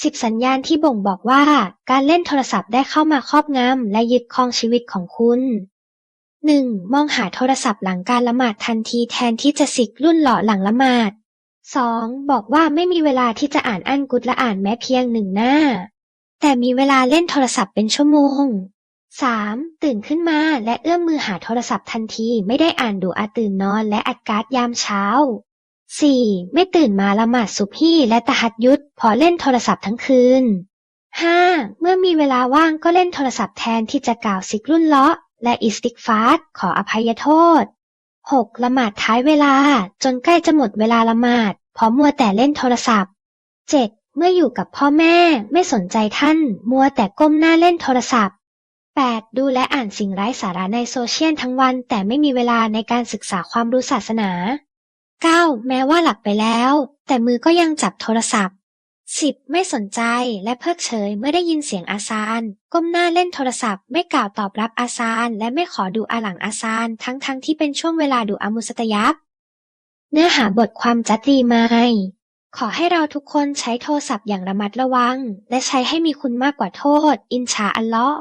10สัญญาณที่บ่งบอกว่าการเล่นโทรศัพท์ได้เข้ามาครอบงำและยึดครองชีวิตของคุณ 1. มองหาโทรศัพท์หลังการละหมาดทันทีแทนที่จะสิกรุ่นหล่อหลังละหมาด 2. บอกว่าไม่มีเวลาที่จะอ่านอันกุดและอ่านแม้เพียงหนึ่งหน้า แต่มีเวลาเล่นโทรศัพท์เป็นชั่วโมง 3. ตื่นขึ้นมาและเอื้อมมือหาโทรศัพท์ทันทีไม่ได้อ่านดูอาตื่นนอนและอัดการ์ดยามเช้า 4. ไม่ตื่นมาละหมาดสุบฮีและตะฮัดยุดเพอเล่นโทรศัพท์ทั้งคืน 5. เมื่อมีเวลาว่างก็เล่นโทรศัพท์แทนที่จะกล่าวซิกรุ่นเลาะ และอิสติกฟาร์ดขออภัยโทษ 6. ละหมาดท้ายเวลา จนใกล้จะหมดเวลาละหมาดเพราะมัวแต่เล่นโทรศัพท์ 7. เมื่ออยู่กับพ่อแม่ไม่สนใจท่าน มัวแต่ก้มหน้าเล่นโทรศัพท์ 8. ดูและอ่านสิ่งไร้สาระในโซเชียลทั้งวัน แต่ไม่มีเวลาในการศึกษาความรู้ศาสนา 9. แม้ว่าหลับไปแล้ว แต่มือก็ยังจับโทรศัพท์ 10. ไม่สนใจและเพิกเฉยเมื่อได้ยินเสียงอาซาน ก้มหน้าเล่นโทรศัพท์ไม่กล่าวตอบรับอาซาน และไม่ขอดูอาหลังอาซาน ทั้งๆทที่เป็นช่วงเวลาดูอามุสตยับเนื้อหาบทความจัดรีมายขอให้เราทุกคนใช้โทรศัพท์อย่างระมัดระวัง และใช้ให้มีคุณมากกว่าโทษ อินชาอัลเลาะ